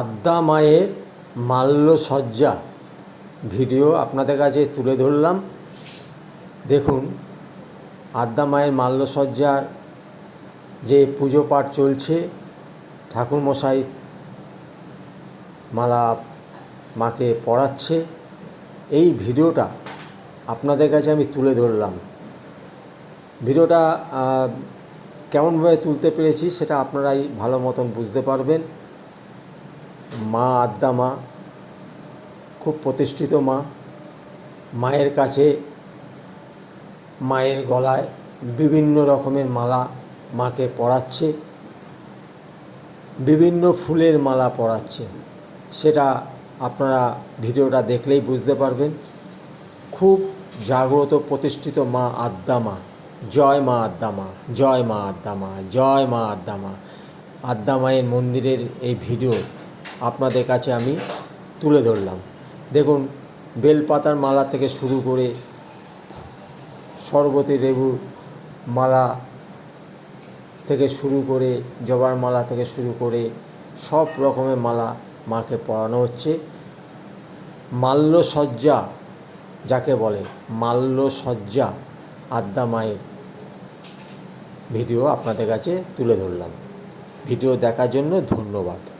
আদ্যা মায়ের মাল্যসজ্জা ভিডিও আপনাদের কাছে তুলে ধরলাম। দেখুন আদ্যা মায়ের মাল্যসজ্জার যে পুজো পাঠ চলছে, ঠাকুরমশাই মালা মাকে পড়াচ্ছে, এই ভিডিওটা আপনাদের কাছে আমি তুলে ধরলাম। ভিডিওটা কেমনভাবে তুলতে পেরেছি সেটা আপনারাই ভালো মতন বুঝতে পারবেন। মা আদ্যা মা, খুব প্রতিষ্ঠিত মা। মায়ের কাছে, মায়ের গলায় বিভিন্ন রকমের মালা মাকে পরাচ্ছে, বিভিন্ন ফুলের মালা পরাচ্ছে। সেটা আপনারা ভিডিওটা দেখলেই বুঝতে পারবেন। খুব জাগ্রত, প্রতিষ্ঠিত মা আদ্যা মা। জয় মা আদ্যা মা, জয় মা আদ্যা মা, জয় মা আদ্যা মা। আদ্যা মায়ের মন্দিরের এই ভিডিও আপনাদের কাছে আমি তুলে ধরলাম। দেখুন, বেলপাতার মালা থেকে শুরু করে সরবতী লেবু মালা থেকে শুরু করে, জবার মালা থেকে শুরু করে সব রকমের মালা মাকে পরানো হচ্ছে। মাল্যসজ্জা যাকে বলে মাল্যসজ্জা আদ্যা মায়ের ভিডিও আপনাদের কাছে তুলে ধরলাম। ভিডিও দেখার জন্য ধন্যবাদ।